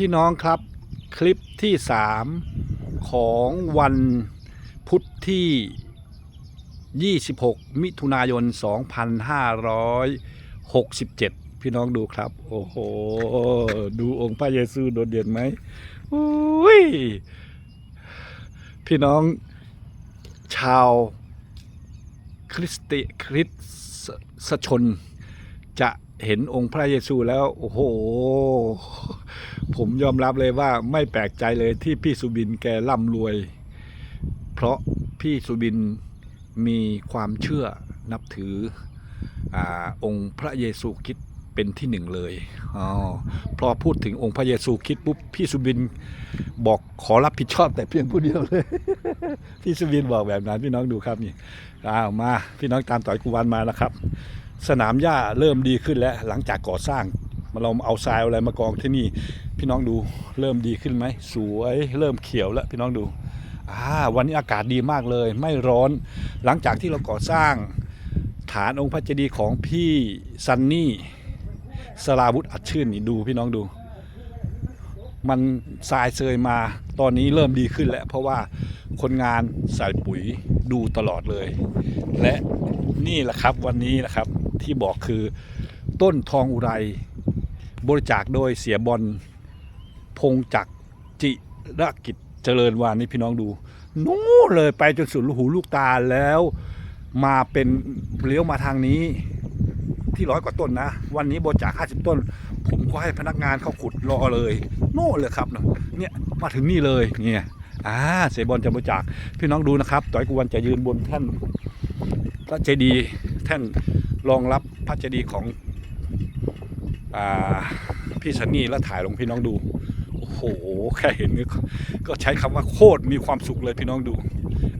พี่น้องครับคลิปที่สามของวันพุธที่ 26 มิถุนายน 2567 พี่น้องดูครับ โอ้โห ดูองค์พระเยซูโดดเด่นไหมอุ้ยพี่น้องชาวคริสติคริสชนจะ เห็นองค์พระเยซูแล้ว โอ้โห ผมยอมรับเลยว่าไม่แปลกใจเลยที่พี่สุบินแกร่ำรวย เพราะพี่สุบินมีความเชื่อนับถืออองค์พระเยซูคริดเป็นที่หนึ่งเลยอ๋อพอพูดถึงองค์พระเยซูคริดปุ๊บพี่สุบินบอกขอรับผิดชอบแต่เพียงผู้เดียวเลย พี่สุบินบอกแบบนั้นพี่น้องดูครับนี่อ้าวมาพี่น้องตามต่อยกุวันมาแล้วครับ สนามหญ้าเริ่มดีขึ้นแล้วหลังจากก่อสร้างมาเราเอาทรายอาอะไรมากองที่นี่พี่น้องดูเริ่มดีขึ้นไหมสวยเริ่มเขียวแล้วพี่น้องดูอ่าวันนี้อากาศดีมากเลย ไม่ร้อนหลังจากที่เราก่อสร้าง ฐานองค์พระเจดีย์ของพี่ซันนี่สลาวุธอัดชื่นนี่ดูพี่น้องดู มันทรายเซยมาตอนนี้เริ่มดีขึ้นแล้ว เพราะว่าคนงานใส่ปุ๋ยดูตลอดเลย และนี่แหละครับวันนี้นะครับ ที่บอกคือต้นทองอุไร บริจาคโดยเสียบอลพงจักจิรกิจเจริญวานนี่พี่น้องดู นู้เลยไปจนสุดลูกหูลูกตาแล้วมาเป็นเลี้ยวมาทางนี้ที่ร้อยกว่าต้นนะ วันนี้บริจาค50 ต้น ผมก็ให้พนักงานเขาขุดรอเลย โน่เลยครับเนี่ยมาถึงนี่เลยเนี่ยอ่าเสียบอลจะบริจาคพี่น้องดูนะครับต่อยกวนจะยืนบนแท่นพระเจดีย์แท่น รองรับพระเจดีย์ของอพี่ซันนี่แล้วถ่ายลงพี่น้องดู โอ้โห แค่เห็นก็ก็ใช้คำว่าโคตรมีความสุขเลยพี่น้องดู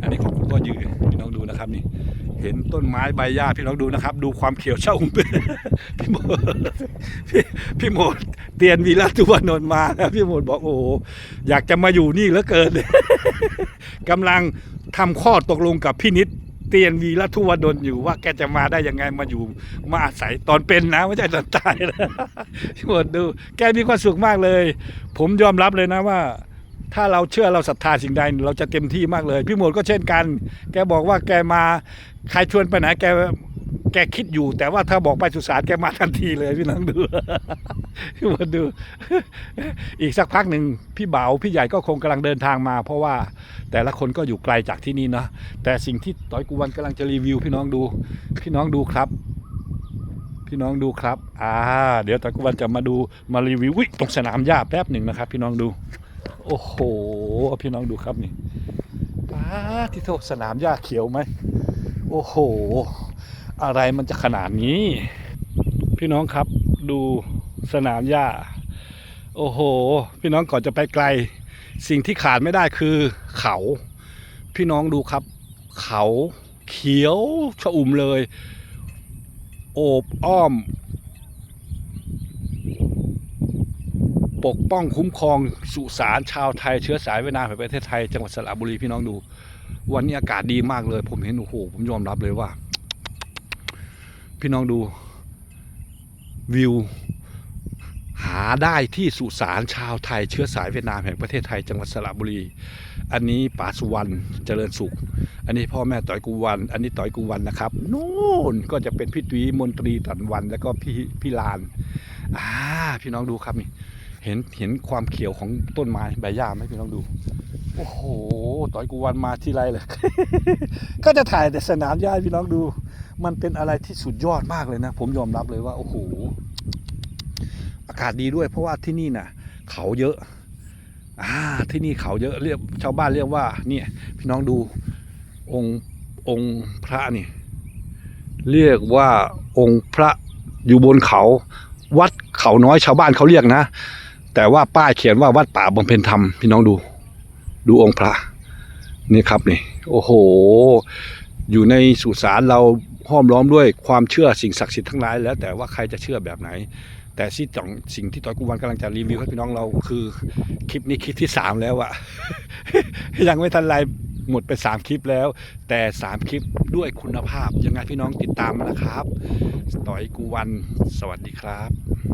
อันนี้ของคุณพ่อยืนพี่น้องดูนะครับนี่ เห็นต้นไม้ใบหญ้าพี่น้องดูนะครับ ดูความเขียวเช่าอุ่มพี่โมดพี่พี่โมดเตียนวีระตุวนนท์มาแล้วพี่โมดบอกโอ้โหอยากจะมาอยู่นี่เหลือเกินกำลังทำข้อตกลงกับพี่นิด ตียนวีระทุวดนอยู่ว่าแกจะมาได้ยังไงมาอยู่ มาอาศัยตอนเป็นนะไม่ใช่ตอนตายนะหมดดู แกมีความสุขมากเลย ผมยอมรับเลยนะว่า ถ้าเราเชื่อเราศรัทธาสิ่งใดเราจะเต็มที่มากเลย พี่หมดก็เช่นกัน แกบอกว่าแกมาใครชวนไปไหนแกแกคิดอยู่ แต่ว่าถ้าบอกไปสุสานแกมาทันทีเลยพี่น้องดู มดดู อีกสักพักหนึ่งพี่เบาพี่ใหญ่ก็คงกำลังเดินทางมา เพราะว่าแต่ละคนก็อยู่ไกลจากที่นี่นะแต่สิ่งที่ต้อยกูวันกำลังจะรีวิว พี่น้องดู พี่น้องดูครับ พี่น้องดูครับ อ่า เดี๋ยวต้อยกูวันจะมาดูมารีวิวตรงสนามหญ้าแป๊บหนึ่งนะครับ พี่น้องดู โอ้โหพี่น้องดูครับนี่ป้าที่โทษสนามหญ้าเขียวไหมโอ้โห อะไรมันจะขนาดนี้ พี่น้องครับดู สนามหญ้า โอ้โห พี่น้องก่อนจะไปไกล สิ่งที่ขาดไม่ได้คือเขา พี่น้องดูครับ เขาเขียวชอุ่มเลย โอบอ้อม ปกป้องคุ้มครองสุสานชาวไทยเชื้อสายเวียดนามแห่งประเทศไทยจังหวัดสระบุรีพี่น้องดู วันนี้อากาศดีมากเลย ผมเห็นโอ้โหผมยอมรับเลยว่า พี่น้องดูวิว ได้ที่สุสานชาวไทยเชื้อสายเวียดนามแห่งประเทศไทยจังหวัดสระบุรี อันนี้ป๋าสุวรรณเจริญสุข อันนี้พ่อแม่ต่อยกูวัน อันนี้ต่อยกูวันนะครับนู่นก็จะเป็นพี่ตุ้ยมนตรีตันวันแล้วก็พี่พี่ลานอ่าพี่น้องดูครับนี่เห็นเห็นความเขียวของต้นไม้ใบหญ้าไหมพี่น้องดูโอ้โหต่อยกูวันมาที่ไรเลย ก็จะถ่ายแต่สนามหญ้าพี่น้องดู มันเป็นอะไรที่สุดยอดมากเลยนะ ผมยอมรับเลยว่า โอ้โหากาศดีด้วย เพราะว่าที่นี่น่ะ เขาเยอะอ่าที่นี่เขาเยอะเรียกชาวบ้านเรียกว่าเนี่ยพี่น้องดูองค์องค์พระนี่ เรียกว่าองค์พระอยู่บนเขา วัดเขาน้อยชาวบ้านเขาเรียกนะ แต่ว่าป้ายเขียนว่าวัดป่าบำเพ็ญธรรมพี่น้องดู ดูองค์พระนี่ครับนี่ โอ้โห อยู่ในสุสานเราห้อมล้อมด้วยความเชื่อสิ่งศักดิ์สิทธิ์ทั้งหลายแล้วแต่ว่าใครจะเชื่อแบบไหน แต่ที่ต้องสิ่งที่ต่อยกุวันกำลังจะรีวิวให้พี่น้องเราคือคลิปนี้คลิปที่สามแล้วอะยังไม่ทันไรหมดไปสามคลิปแล้ว แต่สามคลิปด้วยคุณภาพยังไงพี่น้องติดตามนะครับ ต่อยกูวันสวัสดีครับ